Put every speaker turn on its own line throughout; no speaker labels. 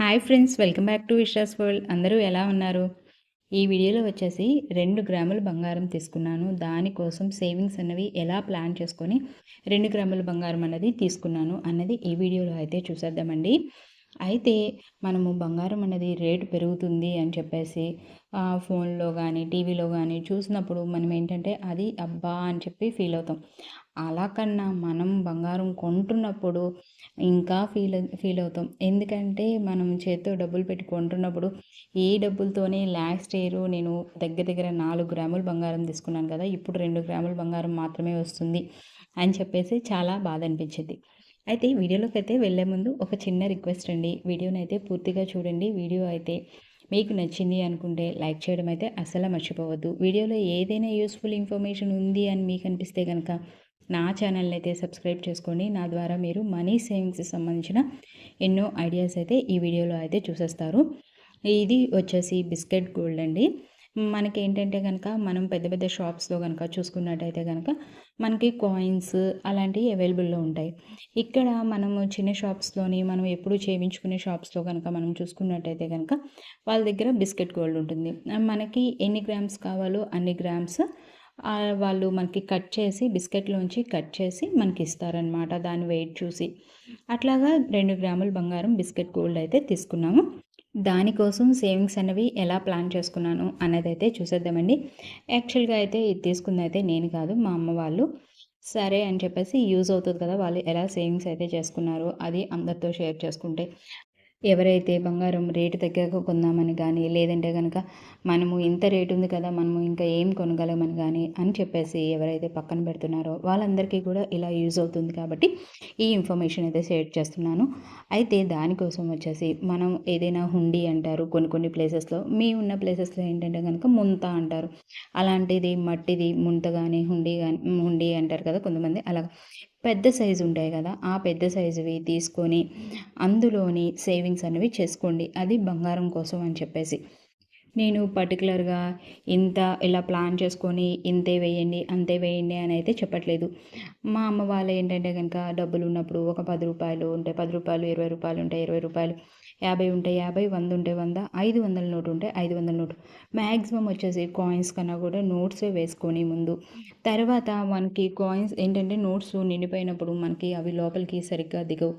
Hi friends welcome back to Visha's world అందరూ ఎలా ఉన్నారు? ఈ వీడియోలో వచ్చేసి రెండు గ్రాముల బంగారం తీసుకున్నాను. దానికోసం సేవింగ్స్ అన్నవి ఎలా ప్లాన్ చేసుకొని రెండు గ్రాముల బంగారం అన్నది తీసుకున్నాను అన్నది ఈ వీడియోలో అయితే చూసేద్దామండి. అయితే మనము బంగారం అనేది రేటు పెరుగుతుంది అని చెప్పేసి ఫోన్లో కానీ టీవీలో కానీ చూసినప్పుడు మనం ఏంటంటే అది అబ్బా అని చెప్పి ఫీల్ అవుతాం. అలా కన్నా మనం బంగారం కొంటున్నప్పుడు ఇంకా ఫీల్ ఫీల్ అవుతాం. ఎందుకంటే మనం చేతితో డబ్బులు పెట్టి కొంటున్నప్పుడు ఈ డబ్బులతోనే లాస్ట్ ఇయర్ నేను దగ్గర దగ్గర నాలుగు గ్రాములు బంగారం తీసుకున్నాను కదా ఇప్పుడు రెండు గ్రాముల బంగారం మాత్రమే వస్తుంది అని చెప్పేసి చాలా బాధ అనిపించింది. అయితే వీడియోలోకి అయితే వెళ్ళే ముందు ఒక చిన్న రిక్వెస్ట్ అండి. వీడియోని అయితే పూర్తిగా చూడండి. వీడియో అయితే మీకు నచ్చింది అనుకుంటే లైక్ చేయడం అయితే అస్సలు మర్చిపోవద్దు. వీడియోలో ఏదైనా యూస్ఫుల్ ఇన్ఫర్మేషన్ ఉంది అని మీకు అనిపిస్తే కనుక నా ఛానల్ని అయితే సబ్స్క్రైబ్ చేసుకోండి. నా ద్వారా మీరు మనీ సేవింగ్స్కి సంబంధించిన ఎన్నో ఐడియాస్ అయితే ఈ వీడియోలో అయితే చూసేస్తారు. ఇది వచ్చేసి బిస్కెట్ గోల్డ్ అండి. మనకి ఏంటంటే కనుక మనం పెద్ద పెద్ద షాప్స్లో కనుక చూసుకున్నట్టయితే కనుక మనకి కాయిన్స్ అలాంటివి అవైలబుల్లో ఉంటాయి. ఇక్కడ మనము చిన్న షాప్స్లోని మనం ఎప్పుడు చేయించుకునే షాప్స్లో కనుక మనం చూసుకున్నట్టయితే కనుక వాళ్ళ దగ్గర బిస్కెట్ గోల్డ్ ఉంటుంది. మనకి ఎన్ని గ్రామ్స్ కావాలో అన్ని గ్రామ్స్ వాళ్ళు మనకి కట్ చేసి బిస్కెట్లోంచి కట్ చేసి మనకి ఇస్తారనమాట దాని వెయిట్ చూసి. అట్లాగా రెండు గ్రాముల బంగారం బిస్కెట్ గోల్డ్ అయితే తీసుకున్నాము. దానికోసం సేవింగ్స్ అనేవి ఎలా ప్లాన్ చేసుకున్నాను అన్నది అయితే చూసేద్దామండి. యాక్చువల్గా అయితే ఇది తీసుకుంది అయితే నేను కాదు మా అమ్మ వాళ్ళు. సరే అని చెప్పేసి యూజ్ అవుతుంది కదా వాళ్ళు ఎలా సేవింగ్స్ అయితే చేసుకున్నారో అది అందరితో షేర్ చేసుకుంటే. ఎవరైతే బంగారం రేటు తగ్గాక కొందామని కానీ లేదంటే కనుక మనము ఇంత రేటు ఉంది కదా మనము ఇంకా ఏం కొనగలమని కానీ అని చెప్పేసి ఎవరైతే పక్కన పెడుతున్నారో వాళ్ళందరికీ కూడా ఇలా యూజ్ అవుతుంది కాబట్టి ఈ ఇన్ఫర్మేషన్ అయితే షేర్ చేస్తున్నాను. అయితే దానికోసం వచ్చేసి మనం ఏదైనా హుండీ అంటారు కొన్ని కొన్ని ప్లేసెస్లో మీ ఉన్న ప్లేసెస్లో ఏంటంటే కనుక ముంత అంటారు. అలాంటిది మట్టిది ముంత కానీ హుండీ కానీ హుండీ అంటారు కదా కొంతమంది అలా పెద్ద సైజు ఉంటాయి కదా ఆ పెద్ద సైజువి తీసుకొని అందులోని సేవింగ్స్ అనేవి చేసుకోండి. అది బంగారం కోసం అని చెప్పేసి. నేను పర్టికులర్గా ఇంత ఇలా ప్లాన్ చేసుకొని ఇంతే వేయండి అంతే వేయండి అని అయితే చెప్పట్లేదు. మా అమ్మ వాళ్ళు ఏంటంటే కనుక డబ్బులు ఉన్నప్పుడు ఒక పది రూపాయలు ఉంటే పది రూపాయలు ఇరవై రూపాయలు ఉంటాయి ఇరవై రూపాయలు యాభై ఉంటే యాభై వంద ఉంటే వంద ఐదు వందల నోటు ఉంటే ఐదు వందల నోటు. మ్యాక్సిమం వచ్చేసి కాయిన్స్ కన్నా కూడా నోట్సే వేసుకొని ముందు. తర్వాత మనకి కాయిన్స్ ఏంటంటే నోట్స్ నిండిపోయినప్పుడు మనకి అవి లోపలికి సరిగ్గా దిగవు.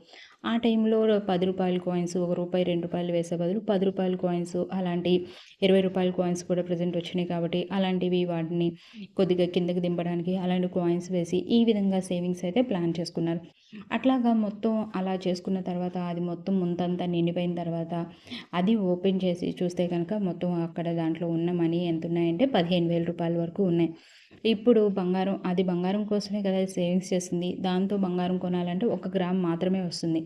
ఆ టైంలో పది రూపాయల కాయిన్స్ ఒక రూపాయి రెండు రూపాయలు వేసే బదులు పది రూపాయల కాయిన్స్ అలాంటి ఇరవై రూపాయల కాయిన్స్ కూడా ప్రజెంట్ వచ్చినాయి కాబట్టి అలాంటివి వాటిని కొద్దిగా కిందకి దింపడానికి అలాంటి కాయిన్స్ వేసి ఈ విధంగా సేవింగ్స్ అయితే ప్లాన్ చేసుకున్నారు. అట్లాగా మొత్తం అలా చేసుకున్న తర్వాత అది మొత్తం ముంతంతా నిండిపోయిన తర్వాత అది ఓపెన్ చేసి చూస్తే కనుక మొత్తం అక్కడ దాంట్లో ఉన్న మనీ ఎంత ఉన్నాయంటే పదిహేను వేల రూపాయల వరకు ఉన్నాయి. ఇప్పుడు బంగారం అది బంగారం కోసమే కదా సేవింగ్స్ చేస్తుంది. దాంతో బంగారం కొనాలంటే ఒక గ్రామ్ మాత్రమే వస్తుంది.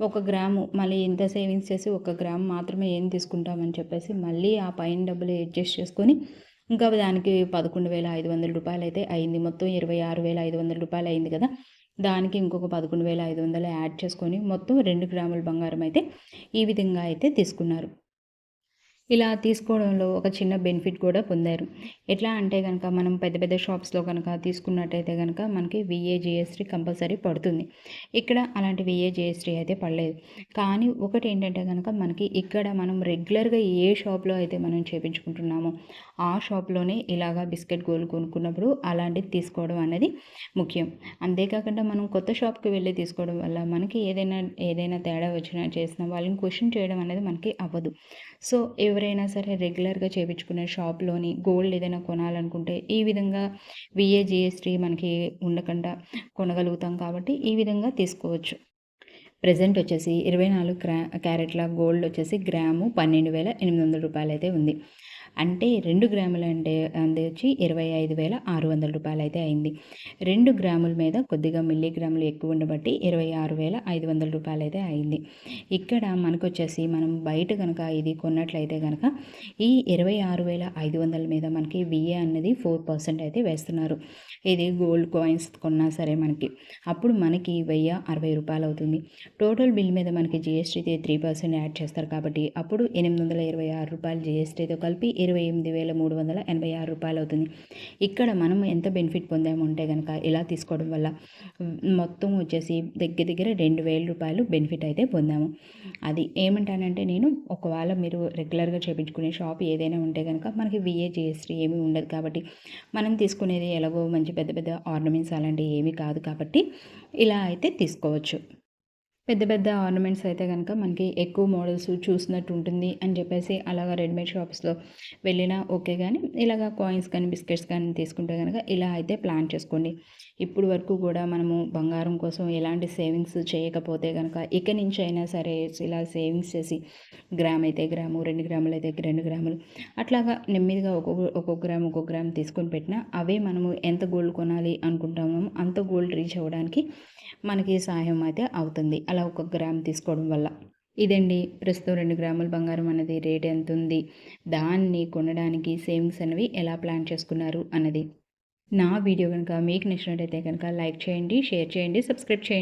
ఒక గ్రాము మళ్ళీ ఇంత సేవింగ్స్ చేసి ఒక గ్రామ్ మాత్రమే ఏం తీసుకుంటామని చెప్పేసి మళ్ళీ ఆ పైన డబ్బులు అడ్జస్ట్ చేసుకొని ఇంకా దానికి పదకొండు వేల ఐదు వందల రూపాయలు అయితే అయింది. మొత్తం ఇరవై ఆరు వేల ఐదు వందల రూపాయలు అయింది కదా. దానికి ఇంకొక పదకొండు వేల ఐదు వందలు యాడ్ చేసుకొని మొత్తం రెండు గ్రాముల బంగారం అయితే ఈ విధంగా అయితే తీసుకున్నారు. ఇలా తీసుకోవడంలో ఒక చిన్న బెనిఫిట్ కూడా పొందారు. ఎట్లా అంటే కనుక మనం పెద్ద పెద్ద షాప్స్లో కనుక తీసుకున్నట్టయితే కనుక మనకి విఏ జిఎస్టీ కంపల్సరీ పడుతుంది. ఇక్కడ అలాంటి విఏ జిఎస్టీ అయితే పడలేదు. కానీ ఒకటి ఏంటంటే కనుక మనకి ఇక్కడ మనం రెగ్యులర్గా ఏ షాప్లో అయితే మనం చేపించుకుంటున్నామో ఆ షాప్లోనే ఇలాగా బిస్కెట్ గోల్ కొనుక్కున్నప్పుడు అలాంటిది తీసుకోవడం అనేది ముఖ్యం. అంతేకాకుండా మనం కొత్త షాప్కి వెళ్ళి తీసుకోవడం వల్ల మనకి ఏదైనా ఏదైనా తేడా వచ్చినా చేసినా వాళ్ళని క్వశ్చన్ చేయడం అనేది మనకి అవ్వదు. సో ఎవరైనా సరే రెగ్యులర్గా చేయించుకునే షాప్లోని గోల్డ్ ఏదైనా కొనాలనుకుంటే ఈ విధంగా విఏ జిఎస్టీ మనకి ఉండకుండా కొనగలుగుతాం కాబట్టి ఈ విధంగా తీసుకోవచ్చు. ప్రజెంట్ వచ్చేసి ఇరవై నాలుగు క్రా క్యారెట్ల గోల్డ్ వచ్చేసి గ్రాము పన్నెండు వేల ఎనిమిది వందల రూపాయలు అయితే ఉంది. అంటే రెండు గ్రాములు అంటే అంది వచ్చి ఇరవై ఐదు వేల ఆరు వందల రూపాయలు అయితే అయింది. రెండు గ్రాముల మీద కొద్దిగా మిల్లీగ్రాములు ఎక్కువ ఉండబట్టి ఇరవై ఆరు వేల ఐదు వందల రూపాయలు అయితే అయింది. ఇక్కడ మనకు వచ్చేసి మనం బయట కనుక ఇది కొన్నట్లయితే కనుక ఈ ఇరవై ఆరు వేల ఐదు వందల మీద మనకి విఏ అన్నది ఫోర్ పర్సెంట్ అయితే వేస్తున్నారు. ఇది గోల్డ్ కాయిన్స్ కొన్నా సరే మనకి. అప్పుడు మనకి వెయ్యి అరవై రూపాయలు అవుతుంది. టోటల్ బిల్ మీద మనకి జిఎస్టీతో త్రీ పర్సెంట్ యాడ్ చేస్తారు కాబట్టి అప్పుడు ఎనిమిది వందల ఇరవై ఆరు రూపాయలు జిఎస్టీతో కలిపి ఇరవై ఎనిమిది వేల మూడు వందల ఎనభై ఆరు రూపాయలు అవుతుంది ఇక్కడ మనం ఎంత బెనిఫిట్ పొందామంటే కనుక ఇలా తీసుకోవడం వల్ల మొత్తం వచ్చేసి దగ్గర దగ్గర రెండు వేల రూపాయలు బెనిఫిట్ అయితే పొందాము. అది ఏమంటానంటే నేను ఒకవేళ మీరు రెగ్యులర్గా చేయించుకునే షాప్ ఏదైనా ఉంటే కనుక మనకి విఏ జిఎస్టీ ఏమీ ఉండదు కాబట్టి మనం తీసుకునేది ఎలాగో మంచి పెద్ద పెద్ద ఆర్నమెంట్స్ అలాంటివి ఏమీ కాదు కాబట్టి ఇలా అయితే తీసుకోవచ్చు. పెద్ద పెద్ద ఆర్నమెంట్స్ అయితే కనుక మనకి ఎక్కువ మోడల్స్ చూసినట్టు ఉంటుంది అని చెప్పేసి అలాగా రెడీమేడ్ షాప్స్లో వెళ్ళినా ఓకే కానీ ఇలాగ కాయిన్స్ కానీ బిస్కెట్స్ కానీ తీసుకుంటే కనుక ఇలా అయితే ప్లాన్ చేసుకోండి. ఇప్పుడు వరకు కూడా మనము బంగారం కోసం ఎలాంటి సేవింగ్స్ చేయకపోతే కనుక ఇక నుంచి అయినా సరే ఇలా సేవింగ్స్ చేసి గ్రామ్ అయితే గ్రాము రెండు గ్రాములు అయితే రెండు గ్రాములు అట్లాగా నెమ్మదిగా ఒక్కొక్క ఒక్కొక్క గ్రామ్ ఒక్కొక్క గ్రామ్ తీసుకొని పెట్టినా అవే మనము ఎంత గోల్డ్ కొనాలి అనుకుంటామో అంత గోల్డ్ రీచ్ అవ్వడానికి మనకి సహాయం అయితే అవుతుంది. అలా ఒక గ్రామ్ తీసుకోవడం వల్ల. ఇదండి ప్రస్తుతం రెండు గ్రాముల బంగారం అనేది రేట్ ఎంత ఉంది? దాన్ని కొనడానికి సేవింగ్స్ అనేవి ఎలా ప్లాన్ చేసుకున్నారు అన్నది. నా వీడియో కనుక మీకు నచ్చినట్టయితే కనుక లైక్ చేయండి షేర్ చేయండి సబ్స్క్రైబ్ చేయండి.